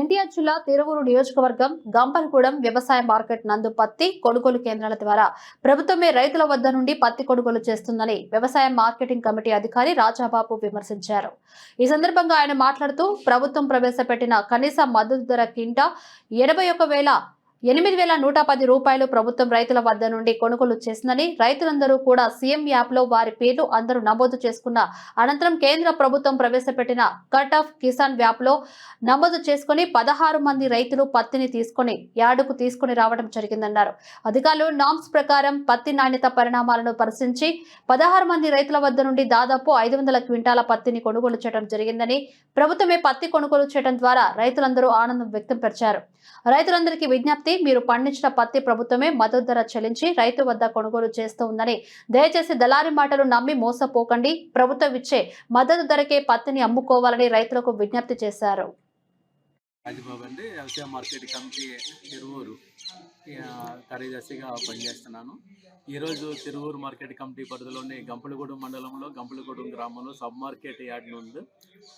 ఎన్టీఆర్ జిల్లా తిరువురు నియోజకవర్గం గంపలగూడెం వ్యవసాయ మార్కెట్ నందు పత్తి కొనుగోలు కేంద్రాల ద్వారా ప్రభుత్వమే రైతుల వద్ద నుండి పత్తి కొనుగోలు చేస్తుందని వ్యవసాయ మార్కెటింగ్ కమిటీ అధికారి రాజాబాబు విమర్శించారు. ఈ సందర్భంగా ఆయన మాట్లాడుతూ ప్రభుత్వం ప్రవేశపెట్టిన కనీస మద్దతు ధర కింట ఎనభై ఒక వేల ఎనిమిది వేల నూట పది రూపాయలు ప్రభుత్వం రైతుల వద్ద నుండి కొనుగోలు చేసిందని రైతులందరూ కూడా సీఎం యాప్లో వారి పేర్లు అందరూ నమోదు చేసుకున్న అనంతరం కేంద్ర ప్రభుత్వం ప్రవేశపెట్టిన కట్ ఆఫ్ కిసాన్ యాప్లో నమోదు చేసుకుని పదహారు మంది రైతులు పత్తిని తీసుకొని యార్డుకు తీసుకుని రావడం జరిగిందన్నారు. అధికారులు నామ్స్ ప్రకారం పత్తి నాణ్యత పరిణామాలను పరిశీలించి పదహారు మంది రైతుల వద్ద నుండి దాదాపు ఐదు వందల క్వింటాల పత్తిని కొనుగోలు చేయడం జరిగిందని ప్రభుత్వమే పత్తి కొనుగోలు చేయడం ద్వారా రైతులందరూ ఆనందం వ్యక్తం పరిచారు. రైతులందరికీ విజ్ఞప్తి మీరు పండించిన పత్తి ప్రభుత్వమే మద్దతు ధర చెల్లించి రైతు వద్ద కొనుగోలు చేస్తూ ఉందని. దయచేసి దళారి మాటలు నమ్మి మోసపోకండి. ప్రభుత్వం ఇచ్చే మద్దతు ధరకే పత్తిని అమ్ముకోవాలని రైతులకు విజ్ఞప్తి చేశారు. రాజబాబు అండి వ్యవసాయ మార్కెట్ కమిటీ తిరువూరు కార్యదర్శిగా పనిచేస్తున్నాను. ఈరోజు తిరువూరు మార్కెట్ కమిటీ పరిధిలోని గంపలగూడెం మండలంలో గంపలగూడెం గ్రామంలో సబ్ మార్కెట్ యార్డ్ నుండి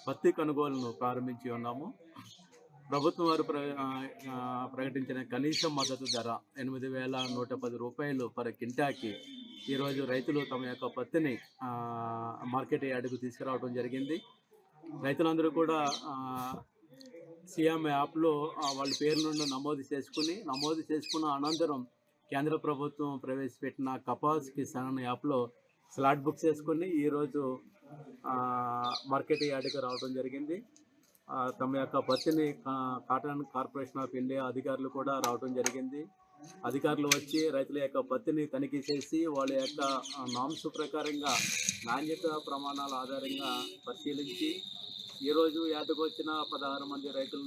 పత్తి కొనుగోలును ప్రారంభించి ఉన్నాము. ప్రభుత్వం వారు ప్ర ప్రకటించిన కనీస మద్దతు ధర ఎనిమిది వేల నూట పది రూపాయలు పర్ కింటాకి ఈరోజు రైతులు తమ యొక్క పత్తిని మార్కెట్ యార్డుకు తీసుకురావడం జరిగింది. రైతులందరూ కూడా సీఎం యాప్లో వాళ్ళ పేరు నుండి నమోదు చేసుకుని నమోదు చేసుకున్న అనంతరం కేంద్ర ప్రభుత్వం ప్రవేశపెట్టిన కపాస్ కిసాన్ యాప్లో స్లాట్ బుక్ చేసుకుని ఈరోజు మార్కెట్ యార్డుకి రావడం జరిగింది. తమ యొక్క పత్తిని కా- కాటన్ కార్పొరేషన్ ఆఫ్ ఇండియా అధికారులు కూడా రావడం జరిగింది. అధికారులు వచ్చి రైతుల యొక్క పత్తిని తనిఖీ చేసి వాళ్ళ యొక్క నామ్స్ ప్రకారంగా నాణ్యత ప్రమాణాల ఆధారంగా పరిశీలించి ఈరోజు యాదకు వచ్చిన పదహారు మంది రైతులు